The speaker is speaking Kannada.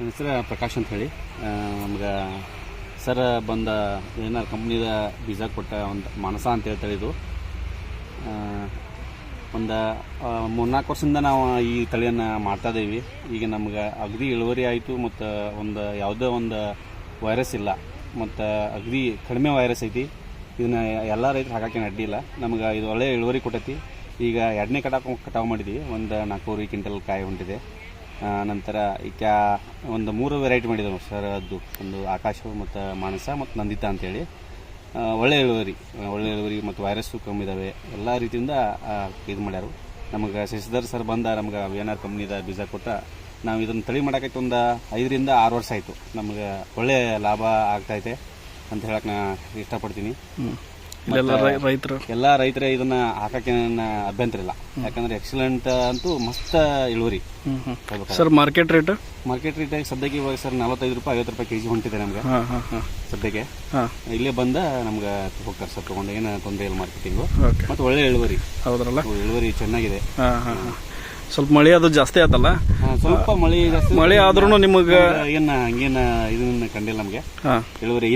ನನ್ನ ಹೆಸರು ಪ್ರಕಾಶ್ ಅಂತ ಹೇಳಿ. ನಮ್ಗೆ ಸರ್ ಬಂದ ಏನಾರು ಕಂಪ್ನಿದ ಬೀಜ ಕೊಟ್ಟ ಒಂದು ಮಾನಸ ಅಂತ ಹೇಳ್ತಾರೆ ಇದು. ಒಂದು ಮೂರ್ನಾಲ್ಕು ವರ್ಷದಿಂದ ನಾವು ಈ ತಳಿಯನ್ನು ಮಾಡ್ತಾ ಇದ್ದೀವಿ ಈಗ ನಮ್ಗೆ ಅಗದಿ ಇಳುವರಿ ಆಯಿತು ಮತ್ತು ಒಂದು ಯಾವುದೇ ಒಂದು ವೈರಸ್ ಇಲ್ಲ. ಮತ್ತು ಅಗದಿ ಕಡಿಮೆ ವೈರಸ್ ಐತಿ. ಇದನ್ನ ಎಲ್ಲ ರೈತರು ಹಾಕಕ್ಕೆ ಅಡ್ಡಿ ಇಲ್ಲ. ನಮ್ಗೆ ಇದು ಒಳ್ಳೆಯ ಇಳುವರಿ ಕೊಟ್ಟೈತಿ. ಈಗ ಎರಡನೇ ಕಟಾವು ಕಟಾವು ಮಾಡಿದ್ದೀವಿ ಒಂದು ನಾಲ್ಕೂವರೆ ಕ್ವಿಂಟಲ್ ಕಾಯಿ ಹೊಂಟಿದೆ ನಂತರ ಈಗ ಒಂದು ಮೂರು ವೆರೈಟಿ ಮಾಡಿದ್ರು ಸರ್, ಅದು ಒಂದು ಆಕಾಶ ಮತ್ತು ಮಾನಸ ಮತ್ತು ನಂದಿತ ಅಂತೇಳಿ. ಒಳ್ಳೆ ಇಳುವರಿ ಒಳ್ಳೆ ಇಳುವರಿ ಮತ್ತು ವೈರಸ್ಸು ಕಮ್ಮಿ ಇದ್ದಾವೆ ಎಲ್ಲ ರೀತಿಯಿಂದ ಇದು ಮಾಡ್ಯಾರು. ನಮಗೆ ಶಶಿಧರ್ ಸರ್ ಬಂದ, ನಮ್ಗೆ ವಿ ಎನ್ ಆರ್ ಕಂಪ್ನಿದ ಬೀಜ ಕೊಟ್ಟ, ನಾವು ಇದನ್ನು ತಳಿ ಮಾಡಕೈತೆ ಒಂದು ಐದರಿಂದ ಆರು ವರ್ಷ ಆಯಿತು. ನಮಗೆ ಒಳ್ಳೆಯ ಲಾಭ ಆಗ್ತೈತೆ ಅಂತ ಹೇಳಕ್ಕೆ ನಾ ಇಷ್ಟಪಡ್ತೀನಿ. ರೈತರು. ಎಲ್ಲ ರೈತರ ಇದನ್ನ ಹಾಕಕ್ಕೆ ನನ್ನ ಅಭ್ಯಂತರ ಇಲ್ಲ. ಯಾಕಂದ್ರೆ ಎಕ್ಸಲೆಂಟ್ ಅಂತೂ ಮಸ್ತ್ ಇಳುವರಿ. Sir market rate market rate ಸದ್ಯಕ್ಕೆ ಇವಾಗ ಸರ್ ನಲವತ್ತೈದು ರೂಪಾಯಿ ಐವತ್ತು ರೂಪಾಯಿ ಕೆಜಿ ಹೊಂಟಿದೆ ನಮ್ಗೆ. ಸದ್ಯಕ್ಕೆ. ಇಲ್ಲೇ ಬಂದ ನಮ್ಗೆ ಹೋಗ್ತಾರೆ ಸರ್ ತಗೊಂಡು. ಏನ ತೊಂದರೆ ಇಲ್ಲ ಮಾರ್ಕೆಟಿಂಗು ಮತ್ತೆ ಒಳ್ಳೆ ಇಳುವರಿ. ಹೌದ್ರಲ್ಲ? ಇಳುವರಿ ಚೆನ್ನಾಗಿದೆ. ಸ್ವಲ್ಪ ಮಳೆ ಅದು ಜಾಸ್ತಿ ಆತಲ್ಲ? ಸ್ವಲ್ಪ ಮಳೆ ಮಳೆ ಆದ್ರೂ ನಿಮಗೆ ಏನ ಹಂಗೇನ ಇದನ್ನ ಕಂಡಿಲ್ಲ ನಮಗೆ. ಇಳುವರಿ